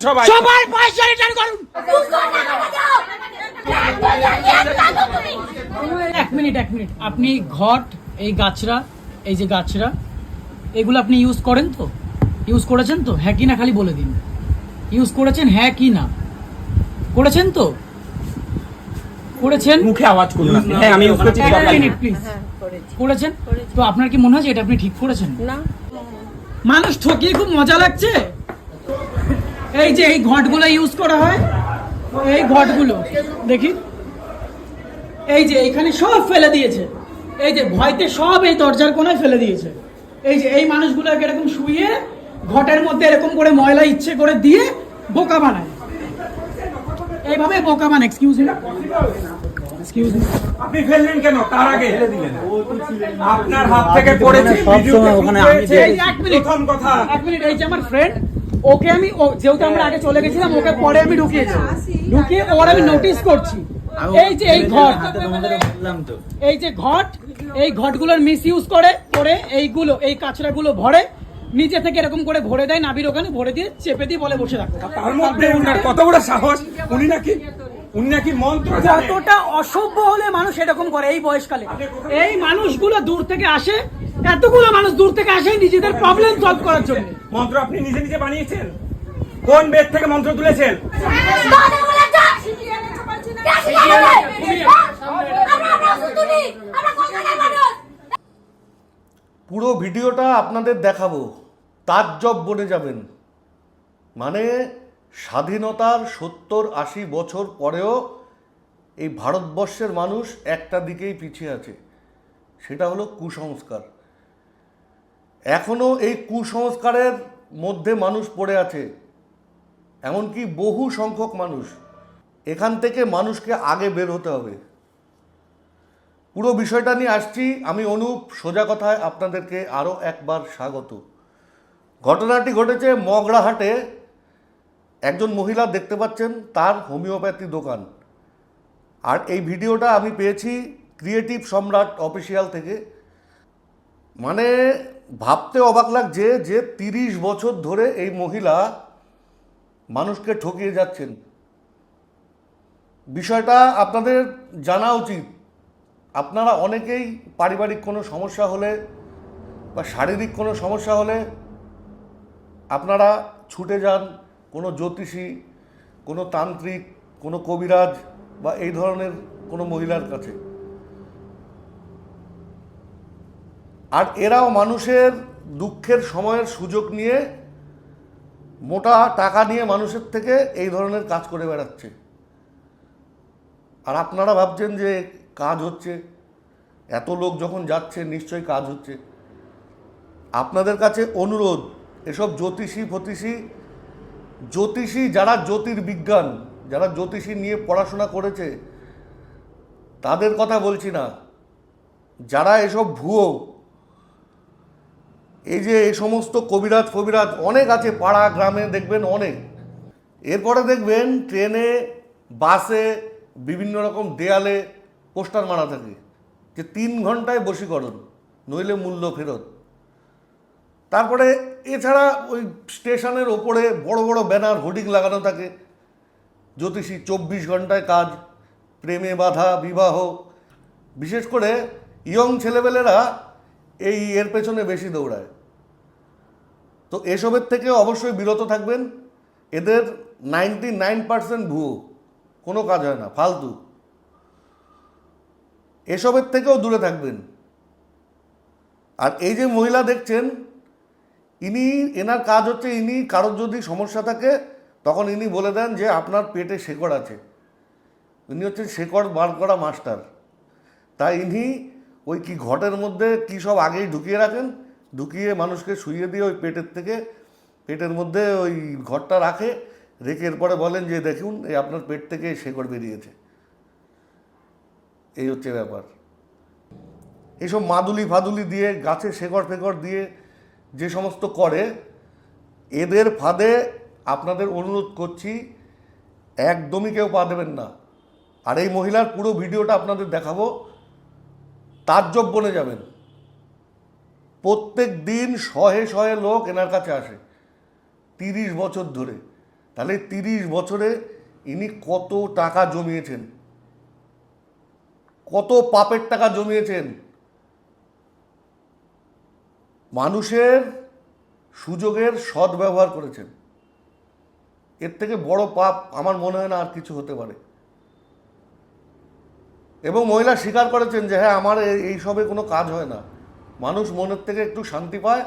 সবাই। পয়সা রিটার্ন করুন। এক মিনিট এক মিনিট। আপনি ঘট এই গাছরা এই যে গাছরা এগুলো আপনি ইউজ করেন তো? ইউজ করেছেন তো? হ্যাঁ কি না খালি বলে দিন। ইউজ করেছেন হ্যাঁ কি না? করেছেন তো? করেছেন? মুখে আওয়াজ করুন হ্যাঁ আমি ইউজ করছি এক মিনিট প্লিজ করেছেন? তো আপনার কি মনে হয় এটা আপনি ঠিক করেছেন? না। মানুষ ঠকিয়ে খুব মজা লাগছে? এই যে এই ঘটগুলো ইউজ করা হয় এই ঘটগুলো দেখি। এই যে এখানে সব ফেলে দিয়েছে। এই যে ভয়তে সব এই দরজার কোনায় ফেলে দিয়েছে। এই যে এই মানুষগুলোকে এরকম শুয়ে ঘটের মধ্যে এরকম করে ময়লা ইচ্ছে করে দিয়ে বোকা বানায়। এইভাবে বোকা বানায়। এক্সকিউজ মি এক্সকিউজ মি আপনি ফেললেন কেন? তার আগে? আপনার হাত থেকে পড়েছে সবসময় ওখানে আমি এক মিনিট। প্রথম কথা। এক মিনিট এই যে আমার ফ্রেন্ড ওকে আমি ও- যেহেতু আমরা আগে চলে গেছিলাম ওকে পরে আমি ঢুকিয়েছি। ঢুকিয়ে ওর আমি নোটিস করছি। এই যে এই ঘট বললাম তো। এই যে ঘট এই ঘটগুলোর মিস ইউজ করে করে এইগুলো এই কাঁচড়াগুলো ভরে নিচে থেকে এরকম করে ভরে দেয় নাবির ওখানে ভরে দিয়ে চেপে দিয়ে বলে বসে রাখো। তার মধ্যে উনার কত বড় সাহস উনি নাকি উনি নাকি মন্ত্র কতটা অসভ্য হলে মানুষ এরকম করে এই বয়সকালে। এই মানুষগুলো দূর থেকে আসে এতগুলো মানুষ দূর থেকে আসে নিজেদের প্রবলেম সলভ করার জন্য। মন্ত্র আপনি নিজে নিজে বানিয়েছেন? কোন বেদ থেকে মন্ত্র তুলেছেন? পুরো ভিডিওটা আপনাদের দেখাবো। তাজ্জব বনে যাবেন। মানে স্বাধীনতার সত্তর আশি বছর পরেও এই ভারতবর্ষের মানুষ একটা দিকেই পিছিয়ে আছে, সেটা হলো কুসংস্কার। এখনও এই কুসংস্কারের মধ্যে মানুষ পড়ে আছে, এমনকি বহু সংখ্যক মানুষ। এখান থেকে মানুষকে আগে বের হতে হবে। পুরো বিষয়টা নিয়ে আসছি, আমি অনুপ, সোজা কথায় আপনাদেরকে আরও একবার স্বাগত। ঘটনাটি ঘটেছে মগরাহাটে একজন মহিলা দেখতে পাচ্ছেন তার হোমিওপ্যাথি দোকান। আর এই ভিডিওটা আমি পেয়েছি ক্রিয়েটিভ সম্রাট অফিসিয়াল থেকে। মানে ভাবতে অবাক লাগছে যে তিরিশ বছর ধরে এই মহিলা মানুষকে ঠকিয়ে যাচ্ছেন। বিষয়টা আপনাদের জানা উচিত। আপনারা অনেকেই পারিবারিক কোনো সমস্যা হলে বা শারীরিক কোনো সমস্যা হলে আপনারা ছুটে যান। কোনো জ্যোতিষী, কোনো তান্ত্রিক, কোনো কবিরাজ বা এই ধরনের কোনো মহিলার কাছে। আর এরাও মানুষের দুঃখের সময়ের সুযোগ নিয়ে মোটা টাকা নিয়ে মানুষের থেকে এই ধরনের কাজ করে বেড়াচ্ছে। আর আপনারা ভাবছেন যে কাজ হচ্ছে, এত লোক যখন যাচ্ছে নিশ্চয়ই কাজ হচ্ছে। আপনাদের কাছে অনুরোধ, এসব জ্যোতিষী ফতিষী জ্যোতিষী, যারা জ্যোতির্বিজ্ঞান, যারা জ্যোতিষী নিয়ে পড়াশোনা করেছে, তাদের কথা বলছি না। যারা এসব ভুয়ো, এই যে এই সমস্ত কবিরাজ ফবিরাজ অনেক আছে, পাড়া গ্রামে দেখবেন অনেক। এরপরে দেখবেন ট্রেনে, বাসে, বিভিন্ন রকম দেয়ালে পোস্টার মারা থাকে, যে তিন ঘন্টায় বশীকরণ, নইলে মূল্য ফেরত। তারপরে এছাড়া ওই স্টেশনের ওপরে বড় বড় ব্যানার, হোর্ডিং লাগানো থাকে। জ্যোতিষী চব্বিশ ঘন্টায় কাজ, প্রেমে বাধা, বিবাহ। বিশেষ করে ইয়ং ছেলেবেলেরা এই এর পেছনে বেশি দৌড়ায়। তো এসবের থেকে অবশ্যই বিরত থাকবেন। এদের নাইনটি নাইন পার্সেন্ট ভুয়ো, কোনো কাজ হয় না, ফালতু। এসবের থেকেও দূরে থাকবেন। আর এই যে মহিলা দেখছেন ইনি, এনার কাজ হচ্ছে ইনি কারোর যদি সমস্যা থাকে, তখন ইনি বলে দেন যে আপনার পেটে শেকড় আছে। ইনি হচ্ছে শেকড় বার করা মাস্টার। তাই ইনি ওই কি ঘটের মধ্যে কি সব আগেই ঢুকিয়ে রাখেন? ঢুকিয়ে মানুষকে শুইয়ে দিয়ে ওই পেটের থেকে, পেটের মধ্যে ওই ঘরটা রাখে, রেখে এরপরে বলেন যে দেখুন, এই আপনার পেট থেকে শেকড় বেরিয়েছে। এই হচ্ছে ব্যাপার। এইসব মাদুলি ফাদুলি দিয়ে, গাছে শেকড় ফেকড় দিয়ে যে সমস্ত করে, এদের ফাঁদে আপনাদের অনুরোধ করছি, একদমই কেউ পা দেবেন না। আর এই মহিলার পুরো ভিডিওটা আপনাদের দেখাবো, তার তাজ্জব বনে যাবেন। প্রত্যেক দিন শহে শহে লোক এনার কাছে আসে, তিরিশ বছর ধরে। তাহলে তিরিশ বছরে ইনি কত টাকা জমিয়েছেন? কত পাপের টাকা জমিয়েছেন? মানুষের সুযোগের সদ্ব্যবহার করেছেন। এর থেকে বড় পাপ আমার মনে হয় না আর কিছু হতে পারে। এবং মহিলা স্বীকার করেছেন যে হ্যাঁ আমার এই- এইসবে কোনো কাজ হয় না। মানুষ মনের থেকে একটু শান্তি পায়,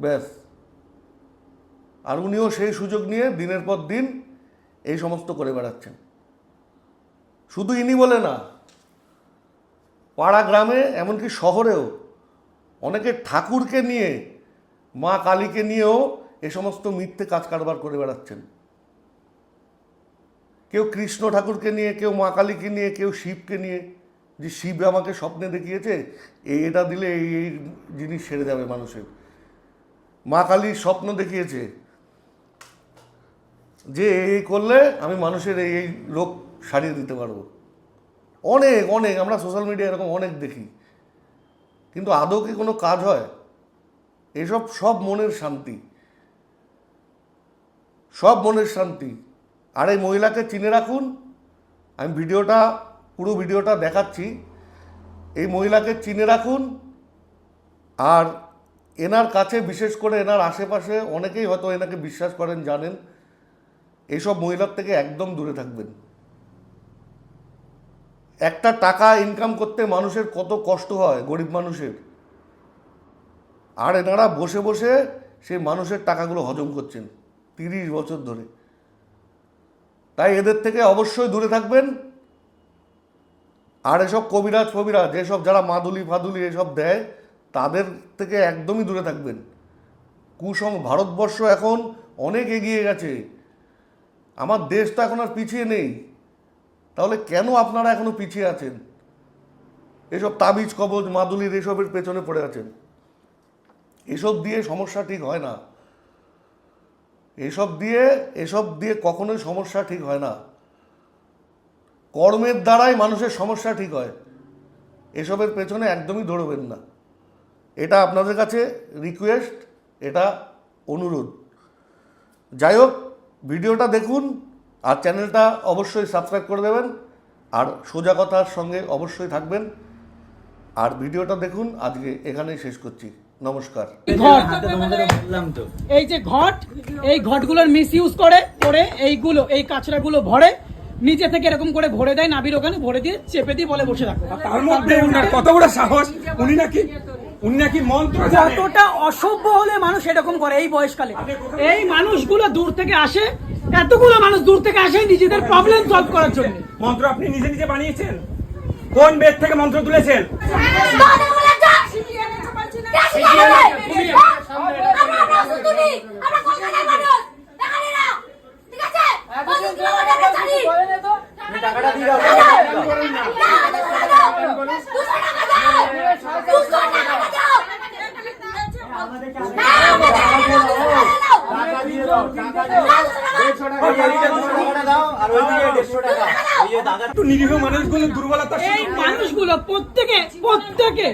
ব্যাস। আর উনিও সেই সুযোগ নিয়ে দিনের পর দিন এই সমস্ত করে বেড়াচ্ছেন। শুধু ইনি বলে না, পাড়া গ্রামে, এমনকি শহরেও অনেকে ঠাকুরকে নিয়ে, মা কালীকে নিয়েও এ সমস্ত মিথ্যে কাজ কারবার করে বেড়াচ্ছেন। কেউ কৃষ্ণ ঠাকুরকে নিয়ে, কেউ মা কালীকে নিয়ে, কেউ শিবকে নিয়ে। যে শিব আমাকে স্বপ্নে দেখিয়েছে এটা দিলে এই এই জিনিস সেরে যাবে মানুষের। মা কালীর স্বপ্ন দেখিয়েছে যে এই করলে আমি মানুষের এই এই রোগ সারিয়ে দিতে পারব। অনেক অনেক, আমরা সোশ্যাল মিডিয়া এরকম অনেক দেখি। কিন্তু আদৌ কি কোনো কাজ হয়? এসব সব মনের শান্তি। সব মনের শান্তি। আর এই মহিলাকে চিনে রাখুন। আমি ভিডিওটা, পুরো ভিডিওটা দেখাচ্ছি। এই মহিলাকে চিনে রাখুন। আর এনার কাছে, বিশেষ করে এনার আশেপাশে অনেকেই হয়তো এনাকে বিশ্বাস করেন, জানেন। এইসব মহিলার থেকে একদম দূরে থাকবেন। একটা টাকা ইনকাম করতে মানুষের কত কষ্ট হয়, গরিব মানুষের। আর এনারা বসে বসে সেই মানুষের টাকাগুলো হজম করছেন, তিরিশ বছর ধরে। তাই এদের থেকে অবশ্যই দূরে থাকবেন। আর এসব কবিরাজ ফবিরাজ এসব যারা মাদুলি ফাদুলি এসব দেয়, তাদের থেকে একদমই দূরে থাকবেন। কুসং ভারতবর্ষ এখন অনেক এগিয়ে গেছে। আমার দেশ তো এখন আর পিছিয়ে নেই। তাহলে কেন আপনারা এখনও পিছিয়ে আছেন? এসব তাবিজ কবজ, মাদুলির এসবের পেছনে পড়ে আছেন। এসব দিয়ে সমস্যা ঠিক হয় না। এসব দিয়ে এসব দিয়ে কখনোই সমস্যা ঠিক হয় না। কর্মের দ্বারাই মানুষের সমস্যা ঠিক হয়। এসবের পেছনে একদমই দৌড়বেন না। এটা আপনাদের কাছে রিকোয়েস্ট এটা অনুরোধ। যাই হোক, ভিডিওটা দেখুন আর চ্যানেলটা অবশ্যই সাবস্ক্রাইব করে দেবেন আর সোজা কথার সঙ্গে অবশ্যই থাকবেন। আর ভিডিওটা দেখুন আজকে এখানেই শেষ করছি। নমস্কার। এই যে ঘট। এই ঘটগুলোর মিস ইউজ করে করে এইগুলো এই কাঁচড়াগুলো ভরে নিচে থেকে এরকম করে ভরে দেয় নাবির ওখানে ভরে দিয়ে চেপে দিয়ে বলে বসে রাখো। তার মধ্যে উনার কত বড় সাহস উনি নাকি উনি নাকি মন্ত্র কতটা অসভ্য হলে মানুষ এরকম করে এই বয়সকালে। এই মানুষগুলো দূর থেকে আসে এতগুলো মানুষ দূর থেকে আসে নিজেদের প্রবলেম সলভ করার জন্য। মন্ত্র আপনি নিজে নিজে বানিয়েছেন? কোন বেদ থেকে মন্ত্র তুলেছেন? টাকাটা দিয়ে দাও না আমাদের টাকা দিয়ে দাও একটু নিরীহ মানুষগুলো দুর্বলতা এই মানুষগুলো প্রত্যেকে প্রত্যেকে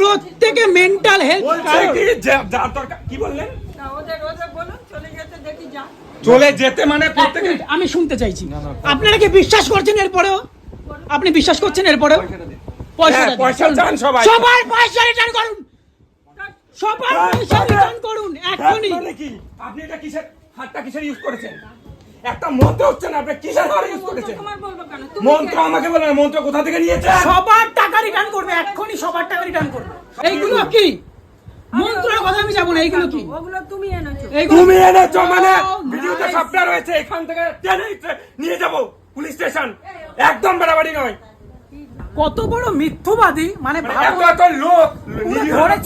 প্রত্যেকে মেন্টাল হেলথ কি যা- যার দরকার কি বললেন ওদের ওদের বলুন চলে যেতে দেখি যা চলে যেতে মানে প্রত্যেকে আমি শুনতে চাইছি আপনারা কি বিশ্বাস করছেন এরপরেও আপনি বিশ্বাস করছেন এরপরেও পয়সা হ্যাঁ, পয়সা চান সবাই। সবার পয়সা রিটার্ন করুন সবার হ্যাঁ, পয়সা রিটার্ন করুন এখনই। মানে আপনি এটা কিসের হাতটা কিসের ইউজ করেছেন? একটা মন্ত্র হচ্ছে না আপনি কিসের হাত ইউজ করেছেন? তোমার বলব কেন? তুমি মন্ত্র আমাকে বলেন মন্ত্র কোথা থেকে নিয়েছেন সবার টাকা রিটার্ন করবে এখনই সবার টাকা রিটার্ন করবে। এইগুলো কি? মন্ত্রের কথা আমি যাব না এইগুলো কি? ওগুলো তুমি এনেছো। তুমি এনেছো মানে? ভিডিওতে সবটা রয়েছে এখান থেকে টেনে নিয়ে যাব পুলিশ স্টেশন। একদম বাড়াবাড়ি নয়। কত বড় মিথ্যবাদী? মানে মানে লোক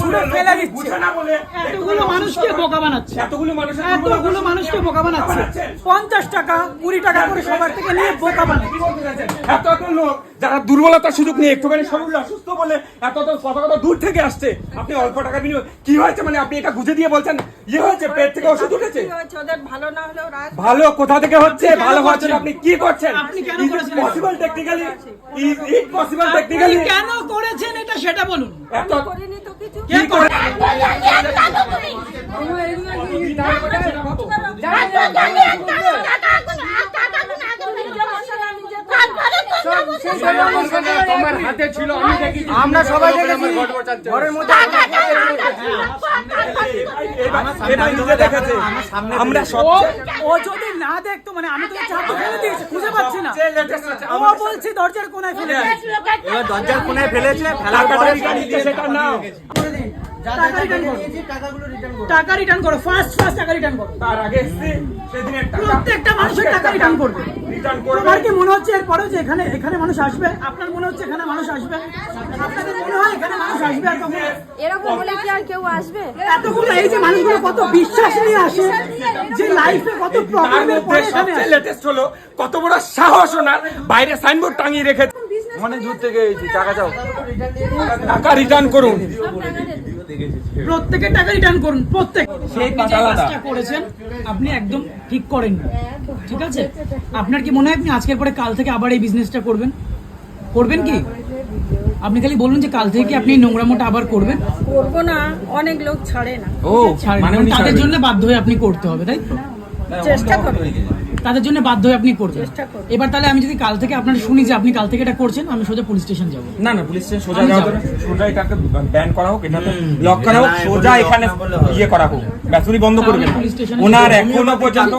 ছুঁড়ে ফেলে দিচ্ছে। এতগুলো মানুষকে বোকা বানাচ্ছে। এতগুলো মানুষকে বোকা বানাচ্ছে। পঞ্চাশ টাকা কুড়ি টাকা করে সবার থেকে নিয়ে বোকা বানাচ্ছে। এত এত লোক যারা দুর্বলতার সুযোগ নিয়ে একটুখানি শরীর অসুস্থ বলে এত এত কত কত দূর থেকে আসছে? আপনি অল্প টাকা বিনিয়োগ কি হয়েছে মানে আপনি এটা বুঝে দিয়ে বলছেন? ইয়ে হয়েছে পেট থেকে ওষুধ উঠেছে কি হয়েছে ভালো না হলেও ভালো কোথা থেকে হচ্ছে ভালো হচ্ছে আপনি কি করছেন আপনি কেন ইজ করেছেন? Possible technically is it possible technically কেন করেছেন এটা সেটা বলুন এত করিনি তো কিছু কে করে তোমার হাতে ছিল আমি দেখেছি আমরা সবাই দেখেছি ঘরের মধ্যে আমরা ও যদি না দেখতো মানে আমি তো চাপ ফেলে দিয়েছি খুঁজে পাচ্ছি না। ও বলছি দরজার কোনায় ফেলে এবার দরজার কোনায় ফেলেছে ফেলার পরে সেটা নাও। টাকা রিটার্ন করো। টাকা রিটার্ন করো। ফার্স্ট ফার্স্ট টাকা রিটার্ন করো। তার আগে সেদিনের টাকা। প্রত্যেকটা মানুষের টাকা রিটার্ন করবে। রিটার্ন তোমার কি মনে হচ্ছে এরপরে যে এখানে এখানে মানুষ আসবে? আপনার মনে হচ্ছে এখানে মানুষ আসবে? আপনাদের মনে হয় এখানে মানুষ আসবে আর কখনো? এরকম হলে কি আর কেউ আসবে? এতগুলো এই যে মানুষগুলো কত বিশ্বাস নিয়ে আসে যে লাইফে কত তার প্রবলেমের মধ্যে পরে এখানে সবচেয়ে লেটেস্ট হলো কত বড় সাহস ওনার। বাইরে সাইনবোর্ড টাঙিয়ে রেখেছে। অনেক দূর থেকে এসেছি টাকা চাও টাকা রিটার্ন করুন। প্রত্যেকের টাকা রিটার্ন করুন প্রত্যেক কাজটা করেছেন আপনি একদম ঠিক করেন ঠিক আছে? আপনার কি মনে হয় আপনি আজকের পরে কাল থেকে আবার এই বিজনেসটা করবেন? করবেন কি? আপনি খালি বলুন যে কাল থেকে কি আপনি এই নোংরামোটা আবার করবেন? করব না অনেক লোক ছাড়ে না। ও ছাড়েন মানে তাদের জন্য বাধ্য হয়ে আপনি করতে হবে তাই? তো? চেষ্টা করবে। তাদের জন্য বাধ্য হয়ে আপনি করবেন। এবার তাহলে আমি যদি কাল থেকে আপনার শুনি যে আপনি কাল থেকে এটা করছেন আমি সোজা পুলিশ স্টেশন যাব। না না পুলিশ স্টেশন সোজা। সোজা এটাকে ব্যান করা হোক এটা লক করা হোক সোজা এখানে। ইয়ে করা হোক। ব্যাথুরি বন্ধ করবেন ওনার এখনও পর্যন্ত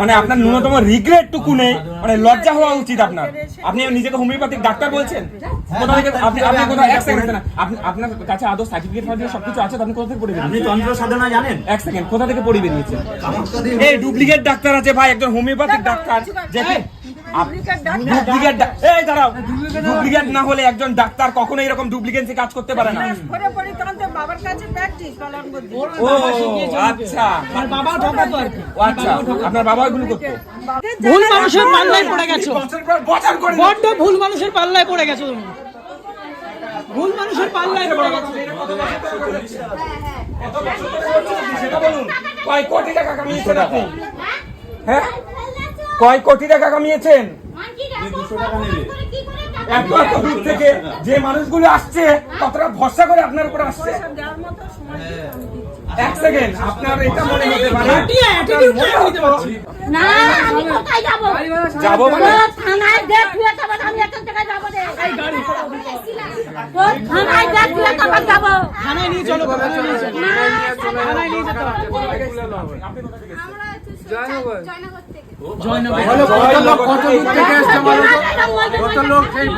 মানে আপনার ন্যূনতম রিগ্রেট টুকু নেই। মানে লজ্জা হওয়া উচিত আপনার। আপনি নিজেকে হোমিওপ্যাথিক ডাক্তার বলছেন? কোথা থেকে আপনি আপনি এক সেকেন্ড আপনি আপনার কাছে আদৌ সার্টিফিকেট ফার্টিফিকেট সবকিছু আছে আপনি কোথা থেকে পড়ে আপনি? তন্ত্র সাধনা জানেন? এক সেকেন্ড কোথা থেকে পড়ে বেরিয়েছেন? এই ডুপ্লিকেট ডাক্তার আছে ভাই একজন হোমিওপ্যাথিক ডাক্তার। যে ডুপ্লিকেট এই দাঁড়াও। ডুপ্লিকেট না হলে একজন ডাক্তার কখনো এরকম ডুপ্লিকেন্সি কাজ করতে পারে না। বাবার কাছে প্র্যাকটিস বলার ও আচ্ছা। আমার বাবা ঠকাতো আর কি। ও আচ্ছা আপনার বাবা এগুলো করতো? ভুল মানুষের পাল্লায় পড়ে গেছো। বছর করে বড্ড ভুল মানুষের পাল্লায় পড়ে গেছো তুমি। ভুল মানুষের পাল্লায় পড়ে গেছো। সেটা কয় কোটি টাকা কামিয়েছেন আপনি? হ্যাঁ? কয় কোটি টাকা কামিয়েছেন? এত এত দূর থেকে যে মানুষগুলো আসছে কতটা ভরসা করে আপনার উপর আসছে। এক সেকেন্ড আপনার এটা মনে হতে পারে? না। না আমি কোথায় যাব? যাব মানে? থানায় দেখ তুই তারপর আমি এখান থেকে যাব রে তোর থানায় দেখ তুই তারপর যাব। থানায় নিয়ে চলো থানায় নিয়ে চলো। থানায় নিয়ে যেতে হবে। জয়নগর থেকে।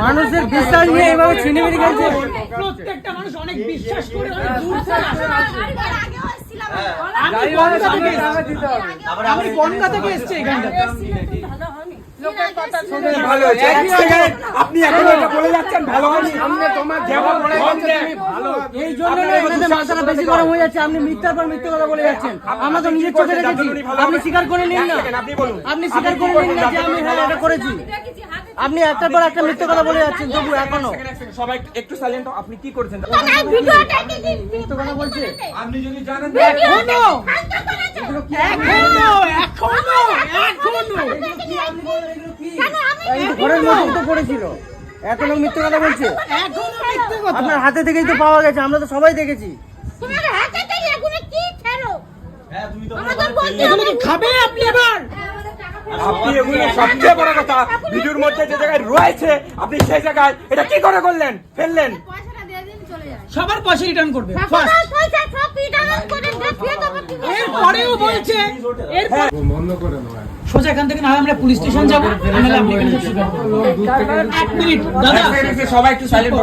মানুষের বিশ্বাস নিয়ে এইভাবে ছিনে মেরে গেছে প্রত্যেকটা মানুষ অনেক বিশ্বাস করে আমি কলকাতা থেকে এসেছি। এখানটা। আপনি এখন এটা বলে যাচ্ছেন ভালো সামনে তোমার যেমন বলে কম গেছে। দেয়। তুমি ভালো এই জন্য না মাথাটা বেশি গরম হয়ে যাচ্ছে আপনি মিথ্যার পর মিথ্যে কথা বলে যাচ্ছেন। আমরা তো নিজের চোখে দেখেছি। আপনি স্বীকার করে নিন না। আপনি স্বীকার করে নিন না যে আমি হ্যাঁ এটা করেছি। আপনি একটার পর একটা মিথ্যে কথা বলে যাচ্ছেন তবু এখনও। সবাই একটু সাইলেন্ট আপনি কি করেছেন? মিথ্যে কথা বলছে আপনি যদি জানেন এখনও এখনও এখনও। এখনও এই তো ঘরের মধ্যে তো পড়েছিল। এত লোক মিথ্যে কথা বলছে। এখনও মিথ্যে কথা। আপনার হাতে থেকেই তো পাওয়া গেছে আমরা তো সবাই দেখেছি। খাবে আপনি এবার? আপনি এগুলো সবচেয়ে বড় কথা। ভিডিওর মধ্যে যে জায়গায় রয়েছে আপনি সেই জায়গায় এটা কি করে করলেন? ফেললেন পয়সাটা দিয়ে দিন চলে যায় সবার পয়সা রিটার্ন করবে। করে। এরপরেও বলছে এরপর সোজা এখান থেকে না আমরা পুলিশ স্টেশন যাব নাহলে আপনি এখানে সব স্বীকার করবেন। এক মিনিট দাদা। সবাই একটু সাইলেন্ট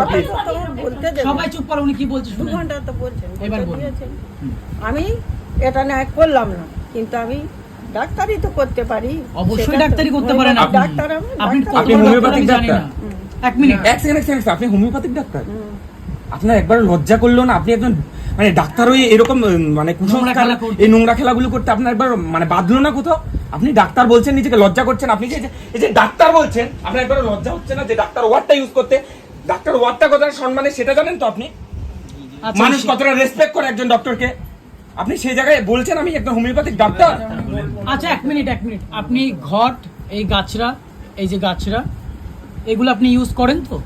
চুপ করো উনি কি বলছে দু শুনুন। ঘণ্টা তো বলছেন এবার। আমি এটা ন্যায় করলাম না কিন্তু আমি ডাক্তারই তো করতে পারি। অবশ্যই ডাক্তারি করতে পারেন আপনি ডাক্তার আমি আপনি ডাক্তার। Homeopathic doctor doctor? না। এক মিনিট এক সেকেন্ড এক সেকেন্ড আপনি হোমিওপ্যাথিক ডাক্তার? আপনার একবার লজ্জা করল না আপনি একজন মানে ডাক্তার হয়ে এরকম মানে কুসংস্কার এই নোংরা খেলাগুলো করতে আপনার একবার মানে বাঁধলো না কোথাও? আপনি ডাক্তার বলছেন নিজেকে লজ্জা করছেন আপনি যে এই যে ডাক্তার বলছেন আপনার একবার লজ্জা হচ্ছে না যে ডাক্তার ওয়ার্ডটা ইউজ করতে? ডাক্তার ওয়ার্ডটা কতটা সম্মানে সেটা জানেন তো আপনি? আচ্ছা, মানুষ কতটা রেসপেক্ট করে একজন ডক্টরকে আপনি সেই জায়গায় বলছেন আমি একজন হোমিওপ্যাথিক ডাক্তার। আচ্ছা এক মিনিট এক মিনিট। আপনি ঘট এই গাছরা এই যে গাছরা এগুলো আপনি ইউজ করেন তো?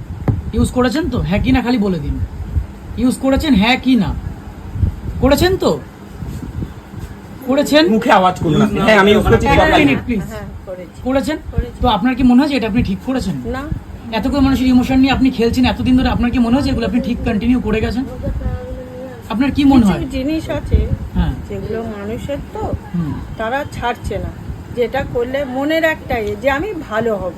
ইউজ করেছেন তো? হ্যাঁ কি না খালি বলে দিন। ইউজ করেছেন? হ্যাঁ কি না? করেছেন তো? করেছেন? মুখে আওয়াজ করুন হ্যাঁ আমি ইউজ করছি। মিনিট প্লিজ হ্যাঁ করেছি। করেছেন? তো আপনার কি মনে হয় যে এটা আপনি ঠিক করেছেন? না। এতগুলো মানুষের ইমোশন নিয়ে আপনি খেলছেন এতদিন ধরে আপনার কি মনে হয় যে এগুলো আপনি ঠিক কন্টিনিউ করে গেছেন? আপনার কি মনে হয়? জিনিস আছে হ্যাঁ। যেগুলো মানুষের তো তারা ছাড়ছে না। যেটা করলে মনের একটাই যে আমি ভালো হব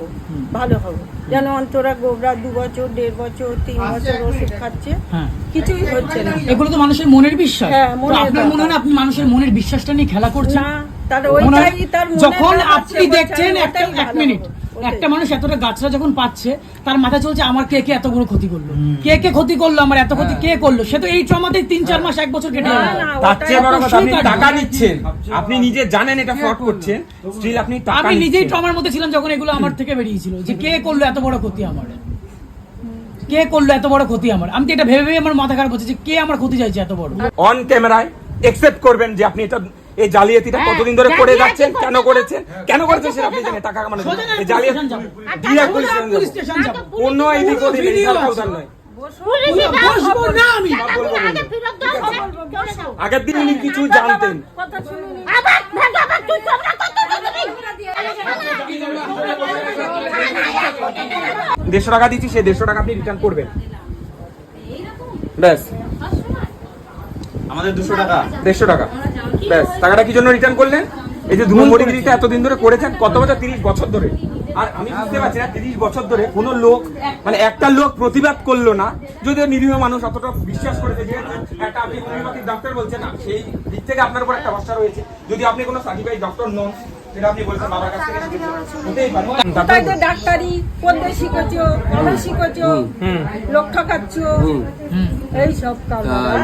ভালো হব। যেন অন্তরা গোবরা দু বছর দেড় বছর তিন বছর ওষুধ খাচ্ছে হ্যাঁ। কিছুই হচ্ছে না। এগুলো তো মানুষের মনের বিশ্বাস। হ্যাঁ, আপনার মনে হয় আপনি মানুষের মনের বিশ্বাসটা নিয়ে খেলা করছেন? না তার ওইটাই তার যখন আপনি দেখছেন একটা এক মিনিট। একটা মানুষ এতটা গাছরা যখন পাচ্ছে তার মাথা চলছে আমার কে কে এত বড় ক্ষতি করল? কে কে ক্ষতি করল আমার? এত ক্ষতি কে করল? সে তো এই ট্রমাতেই তিন চার মাস এক বছর কেটে না, তার চেয়ে বড় কথা আপনি টাকা নিচ্ছেন। আপনি নিজে জানেন এটা ফ্রড করছেন স্টিল আপনি টাকা আমি নিজেই ট্রমার মধ্যে ছিলাম যখন এগুলো আমার থেকে বেরিয়েছিল যে কে করল এত বড় ক্ষতি আমার? কে করল এত বড় ক্ষতি আমার? আমি তো এটা ভেবে ভেবে আমার মাথা খারাপ হচ্ছে যে কে আমার ক্ষতি চাইছে এত বড়? অন ক্যামেরায় একসেপ্ট করবেন যে আপনি এটা এই জালিয়াতিটা কতদিন ধরে করে যাচ্ছেন কেন করেছেন কেন করেছেন সেটা আপনি জানেন টাকা কামানোর জন্য। এই জালিয়াতি স্টেশন পুলিশ স্টেশন যাব অন্য এদিক ওদিক এই সরকার নয়। করে দাও আগের দিন উনি কিছু জানতেন। কথা শুনুন। আবার ভেঙে আবার তুই তোমরা কত দেড়শো টাকা দিচ্ছি সেই দেড়শো টাকা আপনি রিটার্ন করবেন। ব্যাস। আমাদের দুশো টাকা। দেড়শো টাকা। ব্যাস টাকাটা কি জন্য রিটার্ন করলেন? এই যে ধুমমরিগিরিটা এতদিন ধরে করেছেন কত বছর? তিরিশ বছর ধরে। আর আমি বুঝতে পারছি না তিরিশ বছর ধরে কোনো লোক মানে একটা লোক প্রতিবাদ করল না যদিও নিরীহ মানুষ অতটা বিশ্বাস করেছে যে একটা আপনি হোমিওপ্যাথিক ডক্টর বলছেন না সেই দিক থেকে আপনার উপর একটা ভরসা রয়েছে। যদি আপনি কোনো সার্টিফাইড ডক্টর নন ডাক্তারি করতে শিখেছো শিখেছো লোক ঠকাচ্ছ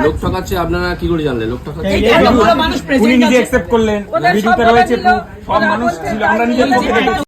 লোক ঠকাচ্ছে আপনারা কি করে জানলেন? লোক ঠকাচ্ছে? মানুষ উনি নিজে অ্যাকসেপ্ট করলেন ভিডিওতে রয়েছে সব মানুষ ছিল আমরা নিজের বলেছে, দেখেছি